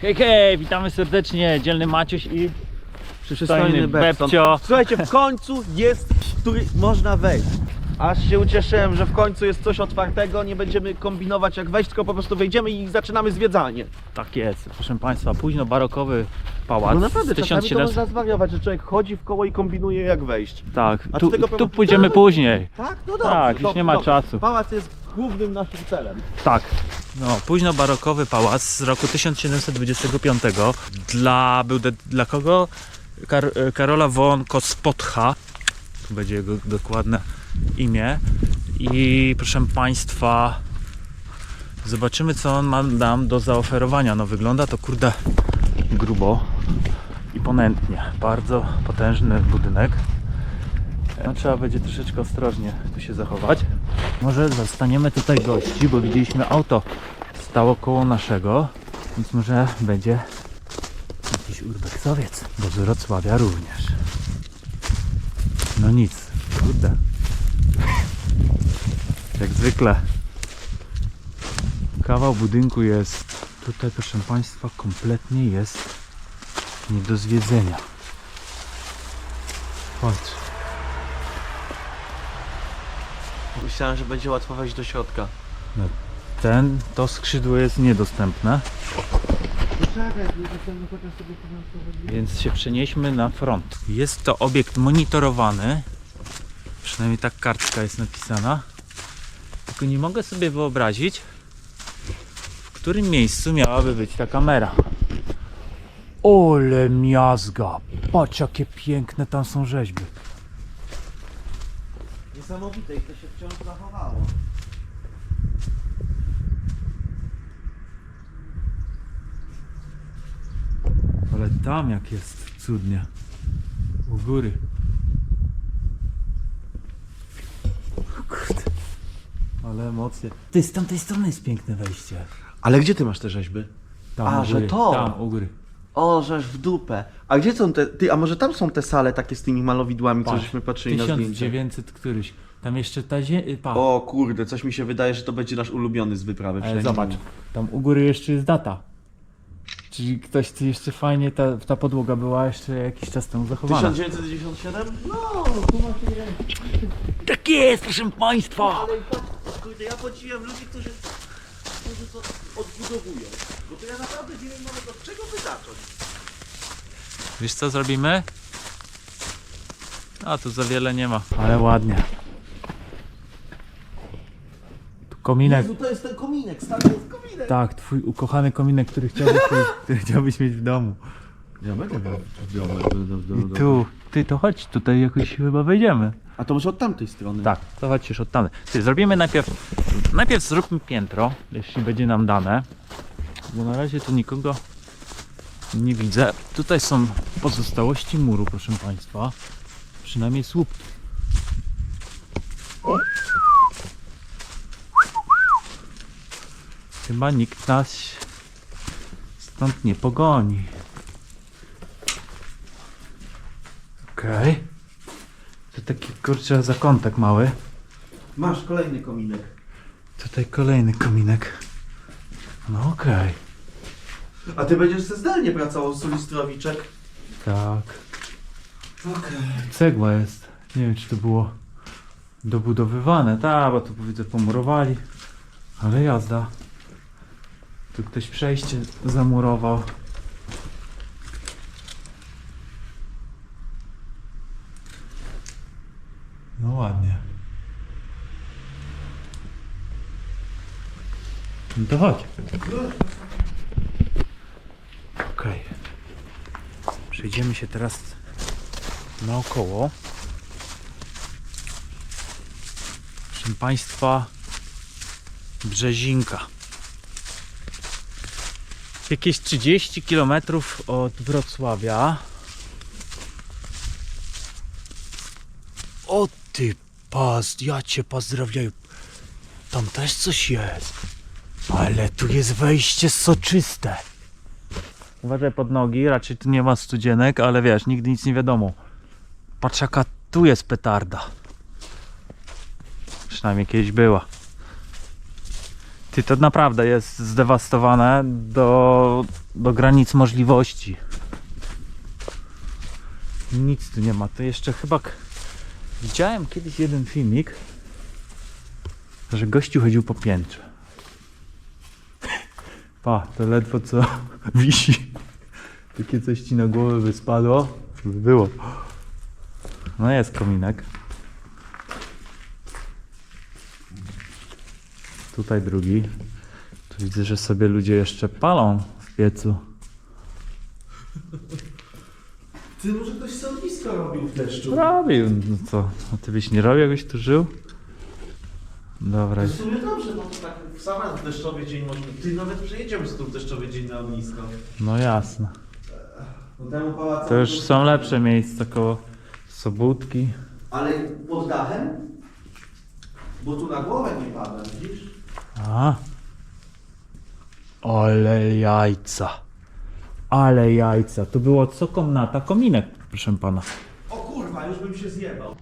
Hej, hej, witamy serdecznie, dzielny Maciuś i przystojny Bepson. Bepcio. Słuchajcie, w końcu jest, w który można wejść. Aż się ucieszyłem, że w końcu jest coś otwartego, nie będziemy kombinować jak wejść, tylko po prostu wejdziemy i zaczynamy zwiedzanie. Tak jest, proszę Państwa, późno barokowy pałac No naprawdę, z czasami to 1700... można zwariować, że człowiek chodzi w koło i kombinuje jak wejść. Tak, A tu, tego tu pójdziemy później. Tak? No dobrze. Tak, już nie ma czasu. Pałac jest głównym naszym celem. Tak. No, późno barokowy pałac z roku 1725. Dla, był de, dla kogo? Kar, Karola von Kospotcha. Tu będzie jego dokładne imię. I proszę Państwa, zobaczymy co on ma nam do zaoferowania. No wygląda to kurde grubo i ponętnie. Bardzo potężny budynek. No, trzeba będzie troszeczkę ostrożnie tu się zachować. Może zastaniemy tutaj gości, bo widzieliśmy auto stało koło naszego, więc może będzie jakiś urbexowiec, bo z Wrocławia również. No nic, kurde. Jak zwykle. Kawał budynku jest. Tutaj, proszę Państwa, kompletnie jest nie do zwiedzenia. Chodź. Myślałem, że będzie łatwo wejść do środka. Ten, to skrzydło jest niedostępne, więc się przenieśmy na front. Jest to obiekt monitorowany, przynajmniej tak kartka jest napisana. Tylko nie mogę sobie wyobrazić, w którym miejscu miałaby być ta kamera. Ole miazga! Patrz jakie piękne tam są rzeźby. Niesamowite i to się wciąż zachowało. Ale tam jak jest cudnie. U góry. Kurde. Ale emocje. Ty, z tamtej strony jest piękne wejście. Ale gdzie ty masz te rzeźby? Tam A, u że góry. to. Tam, u góry. O, żeż w dupę. A gdzie są te, ty, a może tam są te sale takie z tymi malowidłami, co Patrz, żeśmy patrzyli na zdjęcia? 1900 któryś. Tam jeszcze ta zie... Pa. O kurde, coś mi się wydaje, że to będzie nasz ulubiony z wyprawy. Ale przynajmniej zobacz, tam u góry jeszcze jest data. Czyli ktoś tu jeszcze fajnie, ta, ta podłoga była jeszcze jakiś czas temu zachowana. 1997? No, tu macie nie. Tak jest, proszę Państwa! Ale patrz, kurde, ja podziwiam ludzi, którzy, którzy to odbudowują. Bo to ja naprawdę nie wiem nawet od czego by zacząć. Wiesz co zrobimy? A tu za wiele nie ma. Ale ładnie. Tu kominek. Jezu, to jest ten kominek, stary, to jest kominek. Tak, twój ukochany kominek, który chciałbyś mieć, który chciałbyś mieć w domu. Ja będę miał I tu, ty to chodź, tutaj jakoś chyba wejdziemy. A to może od tamtej strony. Tak, to chodź już od tamtej. Ty, zrobimy najpierw, najpierw zróbmy piętro, jeśli będzie nam dane. Bo na razie tu nikogo nie widzę. Tutaj są pozostałości muru, proszę Państwa. Przynajmniej słupki. Chyba nikt nas stąd nie pogoni. Okej. To taki kurczę zakątek mały. Masz kolejny kominek. Tutaj kolejny kominek. No okej. A ty będziesz ze zdalnie pracował, Sulistrowiczek? Tak. Okej. Cegła jest. Nie wiem czy to było dobudowywane. Tak, bo tu widzę pomurowali. Ale jazda. Tu ktoś przejście zamurował. No ładnie. No to chodź. Okej. Przejdziemy się teraz naokoło. Proszę Państwa, Brzezinka. Jakieś 30 km od Wrocławia. O ty pas, ja cię pozdrawiam. Tam też coś jest. Ale tu jest wejście soczyste. Uważaj pod nogi, raczej tu nie ma studzienek, ale wiesz, nigdy nic nie wiadomo. Patrz jaka tu jest petarda. Przynajmniej kiedyś była. Ty, to naprawdę jest zdewastowane do, do granic możliwości. Nic tu nie ma. To jeszcze chyba... Widziałem kiedyś jeden filmik, że gościu chodził po piętrze. Pa, to ledwo co wisi. Takie coś ci na głowę wyspadło. By Było. No jest kominek. Tutaj drugi. Tu widzę, że sobie ludzie jeszcze palą w piecu. Ty może ktoś stanowisko robił w deszczu? Robił, no co? A ty byś nie robił, jakbyś tu żył? Dobra. W sumie dobrze, bo to tak w sam raz w deszczowy dzień można... Ty nawet przejedziemy z tu w deszczowy dzień na ognisko. No jasne. No temu pałacu... To już są lepsze miejsca koło Sobótki. Ale pod dachem? Bo tu na głowę nie pada, widzisz? A. Ale jajca. Ale jajca. To było co komnata? Kominek, proszę pana. O kurwa, już bym się zjebał.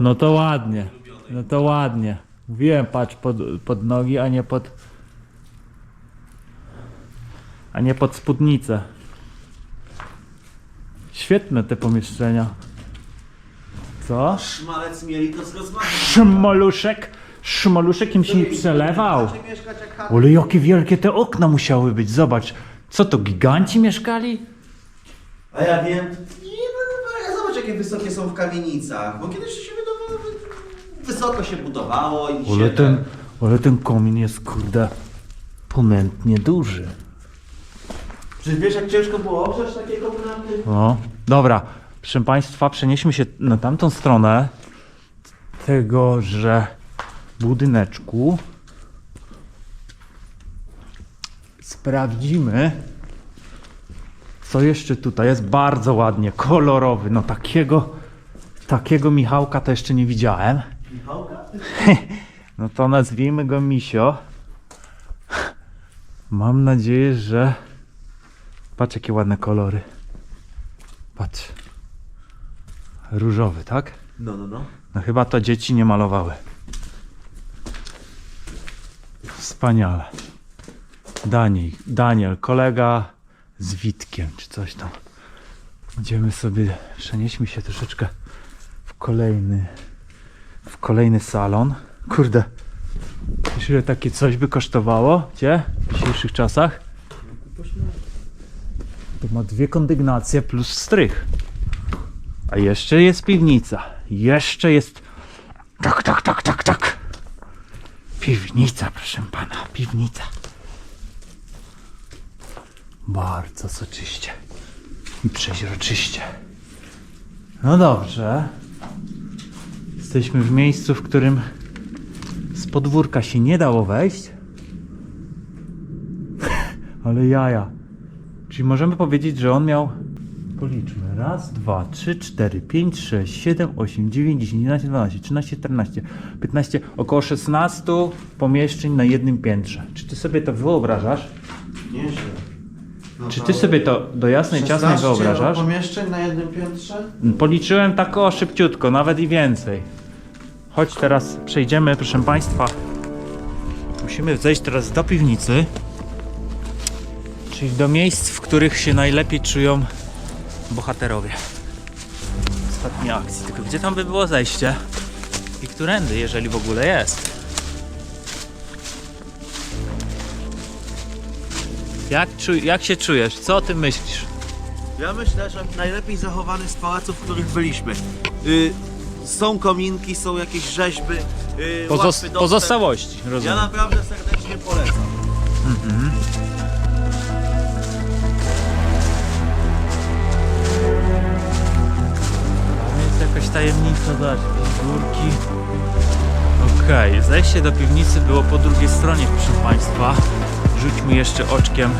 No to ładnie. No to ładnie. Mówiłem, patrz pod, pod nogi, a nie pod. A nie pod spódnicę. Świetne te pomieszczenia. Co? Szmalec mieli to z rozmachem. Szmoluszek? Szmoluszek im się nie przelewał. Ale jakie wielkie te okna musiały być. Zobacz. Co to, giganci mieszkali? A ja wiem. Nie, no, no, ja zobacz jakie wysokie są w kamienicach. Bo kiedyś się wydawało, wysoko się budowało i Ale się... ten, ale ten komin jest kurde ponętnie duży. Czy wiesz jak ciężko było ogrzać takie komnaty? No, dobra. Proszę Państwa, przenieśmy się na tamtą stronę tego, że budyneczku. Sprawdzimy, co jeszcze tutaj jest. Bardzo ładnie, kolorowy. No takiego, takiego Michałka to jeszcze nie widziałem. Michałka? No to nazwijmy go Misio. Mam nadzieję, że. Patrz, jakie ładne kolory. Patrz. Różowy, tak? No, no, no. No chyba to dzieci nie malowały. Wspaniale. Daniel, Daniel, kolega z Witkiem, czy coś tam. Idziemy sobie, przenieśmy się troszeczkę w kolejny, w kolejny salon. Kurde, wiesz ile takie coś by kosztowało Cię w dzisiejszych czasach? To ma dwie kondygnacje plus strych. A jeszcze jest piwnica. Jeszcze jest. Tak, tak, tak, tak, tak. Piwnica, proszę pana, piwnica. Bardzo soczyście. I przeźroczyście. No dobrze. Jesteśmy w miejscu, w którym z podwórka się nie dało wejść. Ale jaja. Czyli możemy powiedzieć, że on miał. Policzmy. Raz, dwa, trzy, cztery, pięć, sześć, siedem, osiem, dziewięć, dziesięć, jedenaście, dwanaście, trzynaście, czternaście, piętnaście, około 16 pomieszczeń na jednym piętrze. Czy ty sobie to wyobrażasz? Nieźle. No Czy ty sobie to do jasnej ciasnej 16 wyobrażasz? pomieszczeń na jednym piętrze? Policzyłem tak o szybciutko, nawet i więcej. Chodź teraz przejdziemy, proszę Państwa. Musimy zejść teraz do piwnicy. Czyli do miejsc, w których się najlepiej czują bohaterowie. Ostatniej akcji. Tylko gdzie tam by było zejście? I którędy, jeżeli w ogóle jest? Jak, jak się czujesz? Co o tym myślisz? Ja myślę, że najlepiej zachowany z pałaców, w których byliśmy. Y, są kominki, są jakieś rzeźby. Y, Pozos- pozostałości, Ja rozumiem. naprawdę tajemnica, jakieś górki. Okej, zejście do piwnicy było po drugiej stronie, proszę Państwa. Rzućmy jeszcze oczkiem.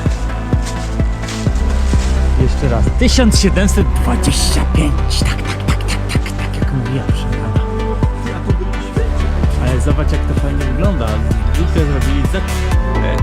Jeszcze raz. 1725. Tak, tak, tak, tak, tak, tak jak mówiłem, byliśmy. Ale zobacz jak to fajnie wygląda. Zwykle zrobili za... Ale.